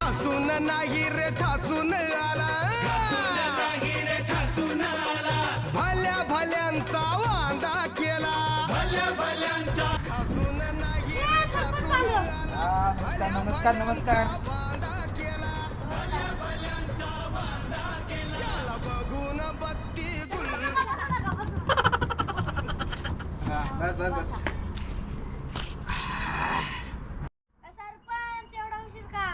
ठासून नाही रे ठासून आला. भल्या भल्यांचा वांदा केला. ठासून नाही रे ठासून आला. नमस्कार नमस्कार वांदा केला. त्याला बघून बत्ती गुल बस बस बस सरपंच एवढा उशीर का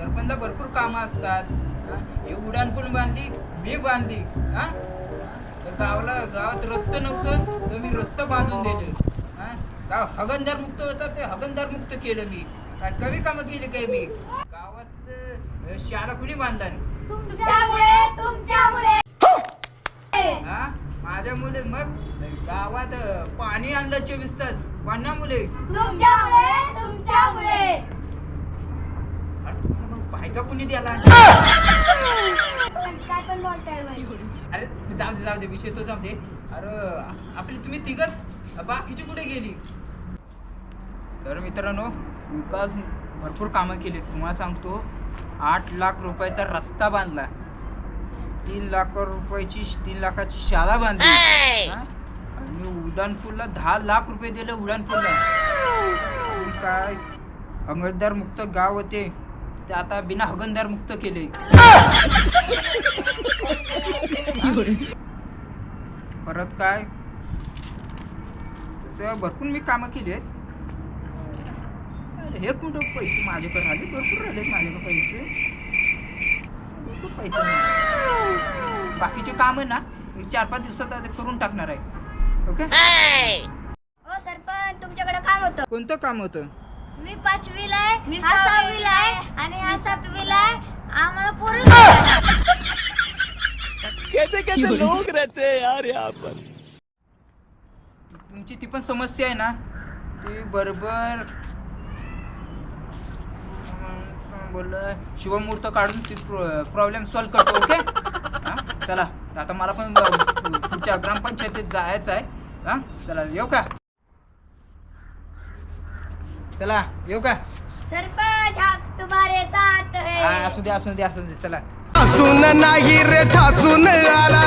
सरपंचला भरपूर कामं असतात. हा? उड्डाण पण बांधली मी बांधली. हा? तर गावाला गावात रस्तं नव्हतं तर मी रस्तं बांधून दिलं. हा? गाव हगनदार मुक्त होता ते हगनदार मुक्त केलं मी. काय कमी कामं केली काय मी? गावात शाळा कुणी बांधला हा? माझ्यामुळे मग गावात पाणी आणलं चोवीस तास. कोणामुळे तुमच्यामुळे तुमच्यामुळे अरे तुम्हाला मग बायका कुणी द्याला पण काय पण बोलताय बाई. अरे जाऊ दे जाऊ दे विषय तो जाऊ दे. अरे आपली तुम्ही तिघच? बाकीची कुठे गेली? तर मित्रांनो विकास भरपूर कामं केली तुम्हाला सांगतो आठ लाख रुपयाचा रस्ता बांधला. तीन लाख रुपयाची तीन लाखाची शाळा बांधली. हा? आणि उड्डाणपूलला दहा लाख रुपये दिले उड्डाणपूलला. आणि काय? हगनदार मुक्त गाव होते. ते आता बिना हगनदार मुक्त केले. परत काय? तसं भरपूर मी कामं केली आहेत. अरे हे कुठं पैसे माझ्याकडे राहिले? भरपूर राहिलेत माझ्याकडे पैसे. भरपूर पैसे. बाकीचे कामं ना मी चार पाच दिवसात करून टाकणार आहे. ओके? ओ सरपंच तुमच्याकडे काम होतं. कोणतं काम होतं? मी पाचवीला आहे. आहे आणि हा सातवीला आहे आम्हाला पोरी कैसे कैसे लोग रहते हैं यार यहाँ पर। तुमची ती पण समस्या आहे ना? ती बरोबर बोललं शिवमुहूर्त काढून ती प्रॉब्लेम सॉल्व करतो ओके हा? चला आता मला पण पुढच्या ग्रामपंचायतीत जायचं आहे. हा? चला येऊ का? चला येऊ का? सरपंच हा तुम्हारे साथ हा, है असू दे असू दे असू दे चला. ठासून नाही रे ठासून आला.